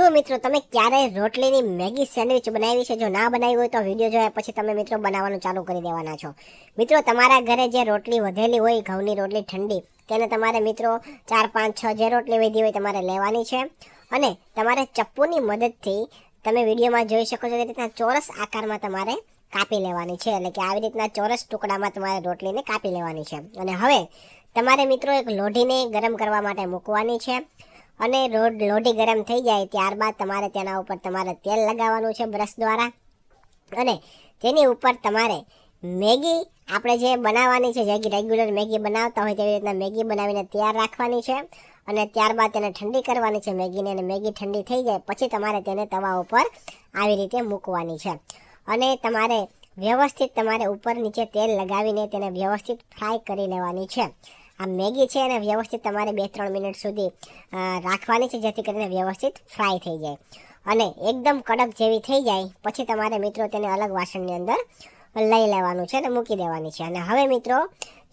શું મિત્રો, તમે ક્યારેય રોટલીની મેગી સેન્ડવિચ બનાવી છે? જો ના બનાવી હોય તો વીડિયો જોયા પછી તમે મિત્રો બનાવવાનું ચાલુ કરી દેવાના છો. મિત્રો, તમારા ઘરે જે રોટલી વધેલી હોય, ઘઉંની રોટલી ઠંડી, તેને તમારે મિત્રો ચાર, પાંચ, છ જે રોટલી વધી હોય તમારે લેવાની છે. અને તમારે ચપ્પુની મદદથી તમે વિડીયોમાં જોઈ શકો છો એ રીતના ચોરસ આકારમાં તમારે કાપી લેવાની છે. એટલે કે આવી રીતના ચોરસ ટુકડામાં તમારે રોટલીને કાપી લેવાની છે. અને હવે તમારે મિત્રો એક લોઢીને ગરમ કરવા માટે મૂકવાની છે. અને રોડ લોઢી ગરમ થઈ જાય ત્યારબાદ તમારે તેના ઉપર તમારે તેલ લગાવવાનું છે બ્રશ દ્વારા. અને તેની ઉપર તમારે મેગી આપણે જે બનાવવાની છે, જે રેગ્યુલર મેગી બનાવતા હોય તેવી રીતના મેગી બનાવીને તૈયાર રાખવાની છે. અને ત્યારબાદ તેને ઠંડી કરવાની છે મેગીને અને મેગી ઠંડી થઈ જાય પછી તમારે તેને તવા ઉપર આવી રીતે મૂકવાની છે. અને તમારે વ્યવસ્થિત તમારે ઉપર નીચે તેલ લગાવીને તેને વ્યવસ્થિત ફ્રાય કરી લેવાની છે. આ મેગી છે એને વ્યવસ્થિત તમારે બે ત્રણ મિનિટ સુધી રાખવાની છે જેથી કરીને વ્યવસ્થિત ફ્રાય થઈ જાય. અને એકદમ કડક જેવી થઈ જાય, પછી તમારે મિત્રો તેને અલગ વાસણની અંદર લઈ લેવાનું છે અને મૂકી દેવાની છે. અને હવે મિત્રો,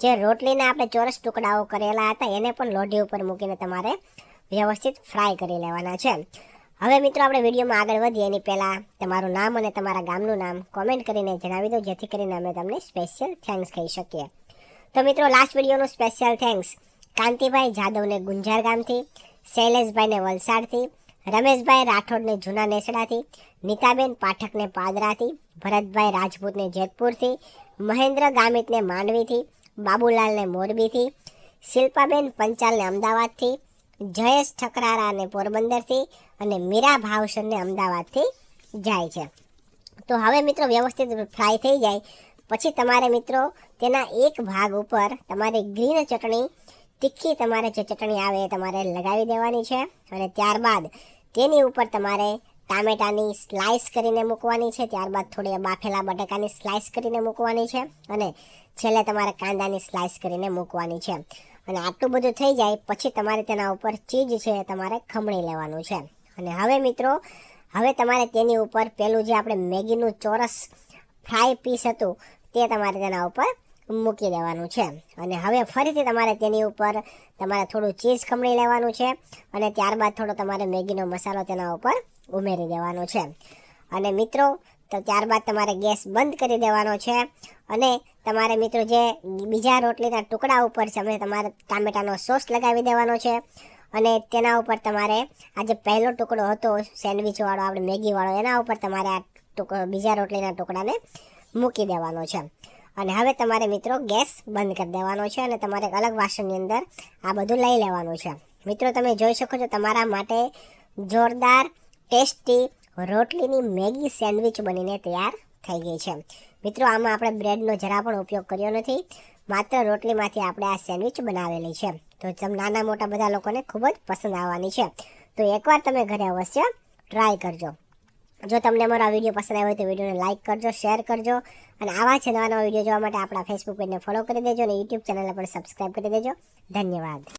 જે રોટલીના આપણે ચોરસ ટુકડાઓ કરેલા હતા, એને પણ લોઢી ઉપર મૂકીને તમારે વ્યવસ્થિત ફ્રાય કરી લેવાના છે. હવે મિત્રો, આપણે વિડીયોમાં આગળ વધીએ. એની પહેલાં તમારું નામ અને તમારા ગામનું નામ કોમેન્ટ કરીને જણાવી દો, જેથી કરીને અમે તમને સ્પેશિયલ થેન્ક્સ કહી શકીએ. તો મિત્રો લાસ્ટ વિડીયોનો સ્પેશિયલ થેન્ક્સ કાંતિભાઈ જાદવને ગુંજાર ગામથી, શૈલેષભાઈને વલસાડથી, રમેશભાઈ રાઠોડને જૂના નેસડાથી, નીતાબેન પાઠકને પાદરાથી, ભરતભાઈ રાજપૂતને જેતપુરથી, મહેન્દ્ર ગામિતને માંડવીથી, બાબુલાલને મોરબીથી, શિલ્પાબેન પંચાલને અમદાવાદથી, જયેશ ઠકરારાને પોરબંદરથી અને મીરા ભાવસરને અમદાવાદથી જાય છે. તો હવે મિત્રો, વ્યવસ્થિત ફ્રાય થઈ જાય. પછી તમારે મિત્રો તેના એક ભાગ ઉપર તમારે ગ્રીન ચટણી, તીખી તમારે જે ચટણી આવે એ તમારે લગાવી દેવાની છે અને ત્યારબાદ તેની ઉપર તમારે ટામેટાની સ્લાઇસ કરીને મૂકવાની છે. ત્યારબાદ થોડી બાફેલા બટાકાની સ્લાઇસ કરીને મૂકવાની છે અને છેલ્લે તમારે કાંદાની સ્લાઇસ કરીને મૂકવાની છે. અને આટલું બધું થઈ જાય પછી તમારે તેના ઉપર ચીજ છે તમારે ખમણી લેવાનું છે. અને હવે મિત્રો, હવે તમારે તેની ઉપર પેલું જે આપણે મેગીનું ચોરસ ફ્રાય પીસ હતું તે તમારે તેના ઉપર મૂકી દેવાનું છે. અને હવે ફરીથી તમારે તેની ઉપર તમારે થોડું ચીઝ ખમણી લેવાનું છે અને ત્યારબાદ થોડો તમારે મેગીનો મસાલો તેના ઉપર ઉમેરી દેવાનો છે. અને મિત્રો, તો ત્યારબાદ તમારે ગેસ બંધ કરી દેવાનો છે અને તમારે મિત્રો જે બીજા રોટલીના ટુકડા ઉપર છે તમારે ટામેટાનો સોસ લગાવી દેવાનો છે અને તેના ઉપર તમારે આ જે પહેલો ટુકડો હતો, સેન્ડવિચવાળો, આપણે મેગીવાળો, એના ઉપર તમારે આ ટુક, બીજા રોટલીના ટુકડાને મૂકી દેવાનો છે. અને હવે તમારે મિત્રો ગેસ બંધ કરી દેવાનો છે અને તમારે અલગ વાસણની અંદર આ બધું લઈ લેવાનું છે. મિત્રો તમે જોઈ શકો છો તમારા માટે જોરદાર, ટેસ્ટી, રોટલીની મેગી સેન્ડવિચ બનીને તૈયાર થઈ ગઈ છે. મિત્રો આમાં આપણે બ્રેડનો જરા પણ ઉપયોગ કર્યો નથી. માત્ર રોટલીમાંથી આપણે આ સેન્ડવિચ બનાવેલી છે. તો તમ નાના મોટા બધા લોકોને ખૂબ જ પસંદ આવવાની છે. તો એકવાર તમે ઘરે અવશ્ય ટ્રાય કરજો. જો તમને મારા આ વીડિયો પસંદ આવ્યો તો વિડીયોને લાઇક કરજો શેર કરજો અને આવા છે નવા નવા વીડિયો જોવા માટે આપણા ફેસબુક પેજને ફોલો કરી દેજો અને યુટ્યુબ ચેનલને પણ સબસ્ક્રાઈબ કરી દેજો. ધન્યવાદ.